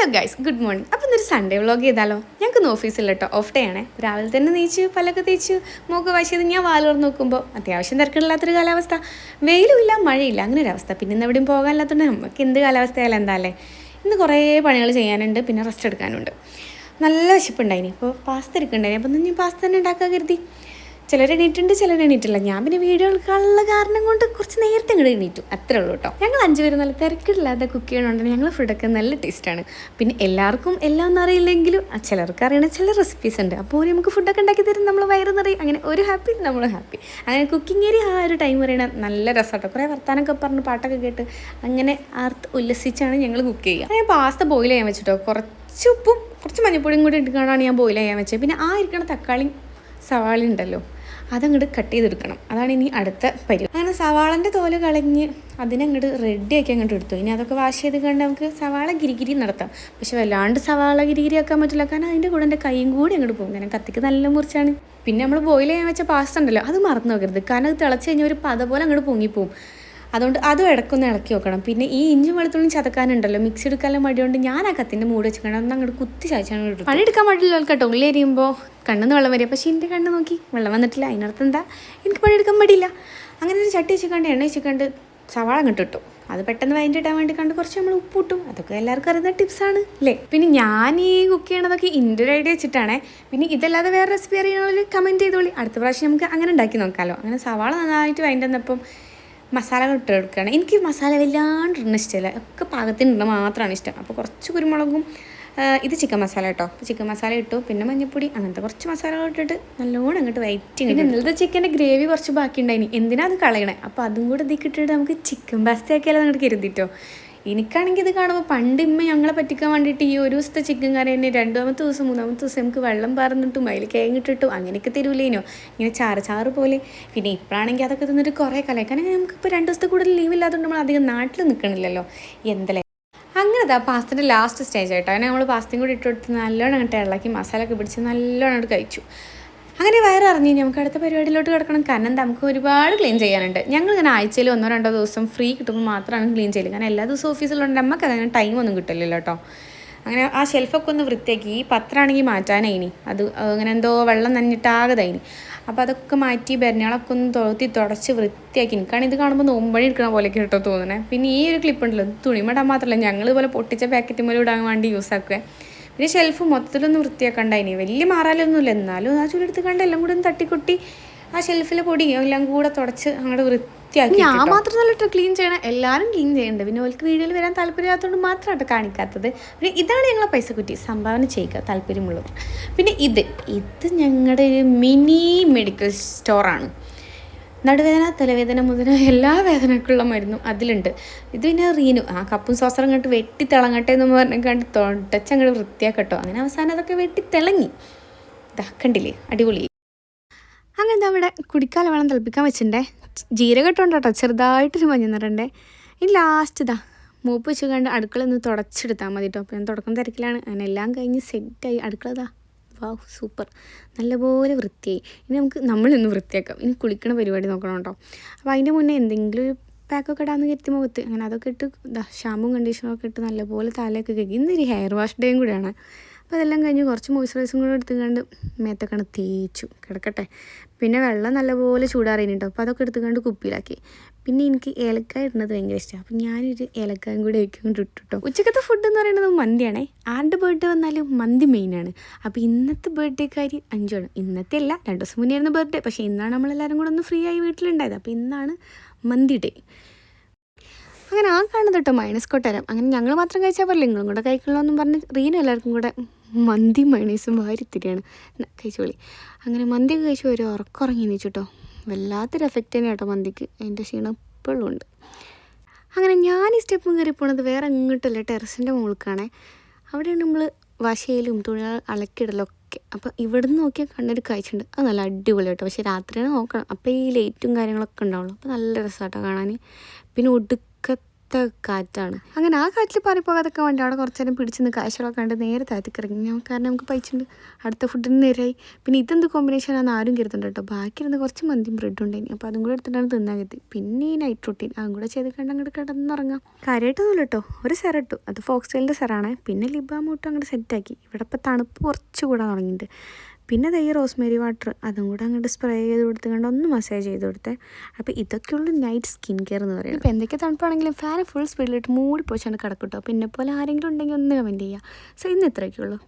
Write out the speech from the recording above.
Hello guys good morning അപ്പോൾ ഇന്നൊരു Sunday vlog ചെയ്താലോ? ഞങ്ങൾക്ക് ഇന്ന് ഓഫീസിൽ കേട്ടോ ഓഫ് ഡേ ആണേ. രാവിലെ തന്നെ നീച്ച് പല്ലൊക്കെ തേച്ച് മൂക്ക് വാശിയത് ഞാൻ വാലോർന്ന് നോക്കുമ്പോൾ അത്യാവശ്യം തിരക്കില്ലാത്തൊരു കാലാവസ്ഥ. വെയിലുമില്ല മഴയില്ല അങ്ങനെ ഒരു അവസ്ഥ. പിന്നെ ഇന്ന് എവിടെയും പോകാനില്ലാത്തതുകൊണ്ട് നമുക്ക് എന്ത് കാലാവസ്ഥയായാലും എന്താ അല്ലേ? ഇന്ന് കുറേ പണികൾ ചെയ്യാനുണ്ട് പിന്നെ റെസ്റ്റ് എടുക്കാനുണ്ട്. നല്ല വിശപ്പുണ്ടായിനി. ഇപ്പോൾ പാസ്ത എടുക്കണ്ടായിനി. അപ്പോൾ ഞാൻ പാസ്ത തന്നെ ഉണ്ടാക്കാൻ കരുതി. ചിലർ എണീറ്റുണ്ട് ചിലർ എണീറ്റില്ല ഞാൻ പിന്നെ വീഡിയോ എടുക്കാനുള്ള കാരണം കൊണ്ട് കുറച്ച് നേരത്തെ ഇങ്ങോട്ട് എണീറ്റു. അത്രേ ഉള്ളൂ കേട്ടോ ഞങ്ങൾ അഞ്ച് പേര് നല്ല തിരക്കില്ലാതെ കുക്ക് ചെയ്യണോണ്ട് ഞങ്ങൾ ഫുഡൊക്കെ നല്ല ടേസ്റ്റാണ് പിന്നെ എല്ലാവർക്കും എല്ലാം ഒന്നും അറിയില്ലെങ്കിലും ചിലർക്ക് അറിയണ ചില റെസിപ്പീസ് ഉണ്ട്. അപ്പോൾ നമുക്ക് ഫുഡൊക്കെ ഉണ്ടാക്കി തരും. നമ്മൾ വയറ് നിറയും. അങ്ങനെ ഒരു ഹാപ്പി നമ്മൾ ഹാപ്പി അങ്ങനെ കുക്കിംഗ് ഏരിയ ആ ഒരു ടൈം പറയണ നല്ല രസമാട്ടോ കുറേ വർത്താനൊക്കെ പറഞ്ഞ് പാട്ടൊക്കെ കേട്ട് അങ്ങനെ ആർത്ത് ഉല്ലസിച്ചാണ് ഞങ്ങൾ കുക്ക് ചെയ്യുക. ഞാൻ പാസ്ത ബോയിൽ ചെയ്യാൻ വെച്ചിട്ടോ. കുറച്ച് ഉപ്പും കുറച്ച് മഞ്ഞപ്പൊടിയും കൂടി ഇട്ടുകൊണ്ടാണ് ഞാൻ ബോയിൽ ചെയ്യാൻ വെച്ചത്. പിന്നെ ആ ഇരിക്കണ തക്കാളി സവാളി ഉണ്ടല്ലോ. അതങ്ങോട്ട് കട്ട് ചെയ്തെടുക്കണം. അതാണ് ഇനി അടുത്ത പരിപാടി അങ്ങനെ സവാളന്റെ തോൽ കളഞ്ഞ് അതിനങ്ങോട്ട് ആക്കി അങ്ങോട്ട് എടുത്തു. ഇനി അതൊക്കെ വാഷ് ചെയ്ത് കണ്ട് നമുക്ക് സവാള ഗിരിഗിരി നടത്താം. പക്ഷെ വല്ലാണ്ട് സവാള ഗിരിഗിരി ആക്കാൻ പറ്റില്ല. കാരണം അതിന്റെ കൂടെ എന്റെ കൈയും കൂടി അങ്ങോട്ട് പോകും. കാരണം കത്തിക്ക് നല്ല മുറിച്ചാണ്. പിന്നെ നമ്മൾ ബോയിൽ ചെയ്യാൻ വെച്ച പാസ്ത ഉണ്ടല്ലോ അത് മറന്നു നോക്കരുത് കാരണം അത് തിളച്ച് കഴിഞ്ഞാൽ ഒരു പത പോലെ അങ്ങോട്ട് പൊങ്ങിപ്പോവും. അതുകൊണ്ട് അതും ഇടക്കൊന്ന് ഇളക്കി വെക്കണം. പിന്നെ ഈ ഇഞ്ചും വെളുത്തുള്ളിയും ചതക്കാനുണ്ടല്ലോ മിക്സി എടുക്കാനുള്ള മടിയുണ്ട് ഞാൻ ആ കത്തിന്റെ മൂട് വെച്ചിട്ടുണ്ടെങ്കിൽ ഒന്ന് അങ്ങോട്ട് കുത്തി എടുത്തത് പണിയെടുക്കാൻ മടിയില്ല കേട്ടോ ഉള്ളി എരിയുമ്പോൾ കണ്ണെന്ന് വെള്ളം വരിക പക്ഷേ എന്റെ കണ്ണ് നോക്കി. വെള്ളം വന്നിട്ടില്ല. അതിനർത്ഥം എന്താ? എനിക്ക് പണിയെടുക്കാൻ പറ്റില്ല അങ്ങനെ ഒരു ചട്ടി വെച്ചിക്കണ്ട് എണ്ണ വെച്ചിക്കണ്ട് സവാള അങ്ങോട്ട് ഇട്ടു അത് പെട്ടെന്ന് വൈകിട്ടിടാൻ വേണ്ടി കണ്ട് കുറച്ച് നമ്മൾ ഉപ്പിട്ടു അതൊക്കെ എല്ലാവർക്കും അറിയുന്ന ടിപ്സാണ് അല്ലേ പിന്നെ ഞാൻ ഈ കുക്ക് ചെയ്യണതൊക്കെ ഇന്റെ ഒരു ഐഡിയ വെച്ചിട്ടാണേ. പിന്നെ ഇതല്ലാതെ വേറെ റെസിപ്പി അറിയണമെങ്കിൽ കമന്റ് ചെയ്തോളി. അടുത്ത പ്രാവശ്യം നമുക്ക് അങ്ങനെ ഉണ്ടാക്കി നോക്കാമല്ലോ അങ്ങനെ സവാള നന്നായിട്ട് വൈകിട്ടുന്നപ്പം മസാലകൾ ഇട്ട് എടുക്കുകയാണ് എനിക്ക് മസാല വല്ലാണ്ട് ഇടുന്ന ഇഷ്ടമല്ല. ഒക്കെ പാകത്തിനുള്ള മാത്രമാണ് ഇഷ്ടം. അപ്പോൾ കുറച്ച് കുരുമുളകും ഇത് ചിക്കൻ മസാല കേട്ടോ. ചിക്കൻ മസാല ഇട്ടു. പിന്നെ മഞ്ഞൾപ്പൊടി അങ്ങനത്തെ കുറച്ച് മസാലകൾ ഇട്ടിട്ട് നല്ലോണം അങ്ങോട്ട് വൈറ്റ് പിന്നെ ഇന്നലത്തെ ചിക്കന്റെ ഗ്രേവി കുറച്ച് ബാക്കി ഉണ്ടായിനി എന്തിനാ അത് കളയണേ? അപ്പോൾ അതും കൂടെ ഇതിൽ കിട്ടിയിട്ട് നമുക്ക് ചിക്കൻ പാസ്ത ആക്കിയാലോ അങ്ങോട്ട് കരുതിട്ടോ. എനിക്കാണെങ്കിൽ ഇത് കാണുമ്പോൾ പണ്ട് ഇമ്മ ഞങ്ങളെ പറ്റിക്കാൻ വേണ്ടിയിട്ട് ഈ ഒരു ദിവസത്തെ ചിക്കൻ കറി തന്നെ രണ്ടാമത്തെ ദിവസം മൂന്നാമത്തെ ദിവസം നമുക്ക് വെള്ളം പറന്നിട്ടും അതിൽ കേങ്ങിട്ടിട്ടും അങ്ങനെയൊക്കെ തരൂലേനോ ഇങ്ങനെ ചാറ് ചാറ് പോലെ. പിന്നെ ഇപ്പോഴാണെങ്കിൽ അതൊക്കെ തിന്നിട്ട് കുറേ കാലമായി കാരണം നമുക്കിപ്പോൾ രണ്ട് ദിവസത്തെ കൂടുതൽ ലീവ് ഇല്ലാത്തതുകൊണ്ട് നമ്മൾ അധികം നാട്ടിൽ നിൽക്കണില്ലല്ലോ എന്തല്ലേ അങ്ങനെ പാസ്തന്റെ ലാസ്റ്റ് സ്റ്റേജ് ആയിട്ടോ. അങ്ങനെ നമ്മൾ പാസ്തയും കൂടി ഇട്ട് കൊടുത്ത് നല്ലോണം അങ്ങോട്ട് ഇളക്കി മസാല ഒക്കെ പിടിച്ച് നല്ലോണം അങ്ങോട്ട് കഴിച്ചു. അങ്ങനെ വയറ് അറിഞ്ഞു നമുക്ക് അടുത്ത പരിപാടിയിലോട്ട് കിടക്കണം. കാരണം നമുക്ക് ഒരുപാട് ക്ലീൻ ചെയ്യാനുണ്ട്. ഞങ്ങൾ ഇങ്ങനെ ആഴ്ചയിൽ ഒന്നോ രണ്ടോ ദിവസം ഫ്രീ കിട്ടുമ്പോൾ മാത്രമാണ് ക്ലീൻ ചെയ്യൽ. കാരണം എല്ലാ ദിവസവും ഓഫീസിലുണ്ട് നമുക്ക് അങ്ങനെ ഒന്നും കിട്ടില്ലല്ലോ കേട്ടോ അങ്ങനെ ആ ഷെൽഫൊക്കെ ഒന്ന് വൃത്തിയാക്കി. ഈ പത്രമാണെങ്കിൽ മാറ്റാനായിനി. അത് അങ്ങനെ എന്തോ വെള്ളം നനഞ്ഞിട്ടാകതായി അപ്പോൾ അതൊക്കെ മാറ്റി ബെരഞ്ഞാളൊക്കെ ഒന്ന് തുളത്തി തുടച്ച് വൃത്തിയാക്കി കാരണം ഇത് കാണുമ്പോൾ നോമ്പഴി എടുക്കണ പോലെ കേട്ടോ തോന്നണേ. പിന്നെ ഈ ഒരു ക്ലിപ്പ് ഉണ്ടല്ലോ തുണിമടാൻ മാത്രമല്ല ഞങ്ങൾ ഇതുപോലെ പൊട്ടിച്ച പാക്കറ്റ് മേലെ ഇടാൻ വേണ്ടി യൂസ് ആക്കുക പിന്നെ ഷെൽഫ് മൊത്തത്തിലൊന്ന് വൃത്തിയാക്കണ്ടായിനി. വലിയ മാറാലൊന്നുമില്ല. എന്നാലും ആ ചൂടെടുത്ത് കണ്ട് എല്ലാം കൂടെ ഒന്ന് തട്ടിക്കൊട്ടി ആ ഷെൽഫിലെ പൊടി എല്ലാം കൂടെ തുടച്ച് അങ്ങോട്ട് വൃത്തിയാക്കി ഞാൻ മാത്രമല്ല കേട്ടോ ക്ലീൻ ചെയ്യണം എല്ലാവരും ക്ലീൻ ചെയ്യേണ്ടത് പിന്നെ ഓൽക്ക് വീഡിയോയിൽ വരാൻ താല്പര്യമില്ലാത്തതുകൊണ്ട് മാത്രമാണ് കാണിക്കാത്തത്. പിന്നെ ഇതാണ് ഞങ്ങളെ പൈസ കുറ്റി. സംഭാവന ചെയ്യുക താല്പര്യമുള്ളവർ. പിന്നെ ഇത് ഇത് ഞങ്ങളുടെ ഒരു മിനി മെഡിക്കൽ സ്റ്റോറാണ് നടുവേദന തലവേദന മുതല എല്ലാ വേദനക്കുള്ള മരുന്നും അതിലുണ്ട്. ഇത് പിന്നെ റീനു ആ കപ്പും സോസറും കണ്ട് വെട്ടി തിളങ്ങട്ടെ എന്ന് പറഞ്ഞ് കണ്ട് തൊടച്ചങ്ങോട്ട് വൃത്തിയാക്കട്ടോ. അങ്ങനെ അവസാനം അതൊക്കെ വെട്ടി തിളങ്ങി ഇതാക്കണ്ടില്ലേ അടിപൊളി. അങ്ങനെ അവിടെ കുടിക്കാല വെള്ളം തിളപ്പിക്കാൻ വെച്ചിട്ടുണ്ടേ? ജീരകം ഇട്ടുണ്ടോ കേട്ടോ ചെറുതായിട്ടൊരു മഞ്ഞ നിറണ്ടേ ഇനി ലാസ്റ്റ് ഇതാ. മൂപ്പ് വെച്ച് കണ്ട് അടുക്കള ഒന്ന് തുടച്ചെടുത്താൽ മതി കേട്ടോ അപ്പോൾ ഞാൻ തുടക്കം തിരക്കിലാണ്. അങ്ങനെ എല്ലാം കഴിഞ്ഞ് സെറ്റായി അടുക്കള ഇതാ. വാ സൂപ്പർ നല്ലപോലെ വൃത്തിയായി. ഇനി നമുക്ക് നമ്മളിന്ന് വൃത്തിയാക്കാം. ഇനി കുളിക്കണ പരിപാടി നോക്കണം കേട്ടോ അപ്പോൾ അതിന്റെ മുന്നേ എന്തെങ്കിലും ഒരു പാക്കൊക്കെ ഇടാന്ന് കരുത്തി മുഖത്ത്. അങ്ങനെ അതൊക്കെ ഇട്ട് ഇതാ ഷാമ്പും കണ്ടീഷനൊക്കെ ഇട്ട് നല്ലപോലെ തലയൊക്കെ കഴുകി. ഇന്നൊരു ഹെയർ വാഷ് ഡേയും കൂടിയാണ്. അപ്പോൾ അതെല്ലാം കഴിഞ്ഞ് കുറച്ച് മോയ്സ്ചറൈസും കൂടെ എടുത്തുകൊണ്ട് മേത്തൊക്കെയാണ് തേച്ചു. കിടക്കട്ടെ. പിന്നെ വെള്ളം നല്ലപോലെ ചൂടാറിയിന് കേട്ടോ അപ്പോൾ അതൊക്കെ എടുത്തുകൊണ്ട് കുപ്പിയിലാക്കി. പിന്നെ എനിക്ക് ഏലക്കായ ഇടുന്നത് ഭയങ്കര ഇഷ്ടമാണ് അപ്പം ഞാനൊരു ഏലക്കായും കൂടെ വെക്കൊണ്ട് ഇട്ടിട്ടോ. ഉച്ചക്കത്തെ ഫുഡ് എന്ന് പറയുന്നത് മന്തിയാണേ. ആരുടെ ബർത്ത്ഡേ വന്നാലും മന്തി മെയിനാണ് അപ്പോൾ ഇന്നത്തെ ബർത്ത്ഡേക്കാരി അഞ്ചാണ് ഇന്നത്തെ അല്ല രണ്ട് ദിവസം മുന്നേ ആയിരുന്നു ബർത്ത്ഡേ പക്ഷേ ഇന്നാണ് നമ്മളെല്ലാവരും കൂടെ ഒന്ന് ഫ്രീ ആയി വീട്ടിലുണ്ടായത്. അപ്പോൾ ഇന്നാണ് മന്തി ഡേ അങ്ങനെ ആ കാണുന്നത് മൈനസ് കൊട്ടാരം. അങ്ങനെ ഞങ്ങൾ മാത്രം കഴിച്ചാൽ പറയില്ല നിങ്ങളും കൂടെ കഴിക്കണമെന്നും പറഞ്ഞ് റീന എല്ലാവർക്കും കൂടെ മന്തി മയണീസും വാരിത്തിരിയാണ്. കഴിച്ചോളി. അങ്ങനെ മന്തി കഴിച്ച് ഒരു ഉറക്കുറങ്ങി നീച്ചിട്ടോ വല്ലാത്തൊരു എഫക്റ്റ് തന്നെ കേട്ടോ മന്തിക്ക്. അതിന്റെ ക്ഷീണം ഇപ്പോഴും ഉണ്ട്. അങ്ങനെ ഞാൻ ഈ സ്റ്റെപ്പും കയറി പോണത് വേറെ എങ്ങോട്ടല്ല. ടെറസിന്റെ മുകൾക്കാണേ അവിടെയാണ് നമ്മൾ വശയിലും തുണികൾ അലക്കിടലൊക്കെ. അപ്പോൾ ഇവിടുന്ന് നോക്കിയാൽ കണ്ണൊരു കാഴ്ചയുണ്ട്. അത് നല്ല അടിപൊളി കേട്ടോ പക്ഷേ രാത്രിയാണ് നോക്കണം. അപ്പോൾ ഈ ലൈറ്റും കാര്യങ്ങളൊക്കെ ഉണ്ടാവുള്ളൂ. അപ്പോൾ നല്ല രസമാട്ടോ കാണാൻ പിന്നെ ഒടുക്കത്തെ തണുത്ത കാറ്റാണ്. അങ്ങനെ ആ കാറ്റിൽ പാറിപ്പോകാതൊക്കെ വേണ്ടി. അവിടെ കുറച്ച് നേരം പിടിച്ച് നിന്ന് കാശുകളൊക്കെ കണ്ട് നേരെ താഴത്തേക്ക് ഇറങ്ങി. ഞാൻ കാരണം നമുക്ക് പൈച്ചുണ്ട്. അടുത്ത ഫുഡിന് നേരായി. പിന്നെ ഇതെന്ത് കോമ്പിനേഷൻ ആണെന്ന് ആരും കരുതുന്നുണ്ട് കേട്ടോ. ബാക്കി ഇരുന്ന് കുറച്ച് മന്തിയും ബ്രെഡും ഉണ്ടായിരുന്നു അപ്പോൾ അതും കൂടെ എടുത്തിട്ടാണ് തിന്നാൻ കരുതി. പിന്നെ ഈ നൈറ്റ് റൊട്ടീൻ അതും കൂടെ ചെയ്ത് കണ്ട് അങ്ങോട്ട് കിടന്നുറങ്ങാം. കാര്യമായിട്ടൊന്നുമില്ല കേട്ടോ. ഒരു സെറ ഇട്ടു. അത് ഫോക്സ്റ്റൈലിന്റെ സെറാണ് പിന്നെ ലിബാമൂട്ടും അങ്ങോട്ട് സെറ്റാക്കി ഇവിടെ ഇപ്പോൾ തണുപ്പ് കുറച്ച് കൂടാൻ തുടങ്ങിയിട്ടുണ്ട്. പിന്നെ ദൈ റോസ്മേരി വാട്ടർ അതും കൂടെ അങ്ങോട്ട് സ്പ്രേ ചെയ്ത് കൊടുത്ത് കണ്ട് ഒന്ന് മസാജ് ചെയ്ത് കൊടുത്തേ. അപ്പോൾ ഇതൊക്കെയുള്ള നൈറ്റ് സ്കിൻ കെയർ എന്ന് പറയുന്നത്. ഇപ്പോൾ എന്തൊക്കെ തണുപ്പാണെങ്കിലും ഫാൻ ഫുൾ സ്പീഡിലിട്ട് മൂടി പോയിച്ചാണ് കിടക്കും കേട്ടോ പിന്നെ പോലെ ആരെങ്കിലും ഉണ്ടെങ്കിൽ ഒന്ന് കമന്റ് ചെയ്യുക സോ ഇന്ന് ഇത്രയൊക്കെ ഉള്ളൂ.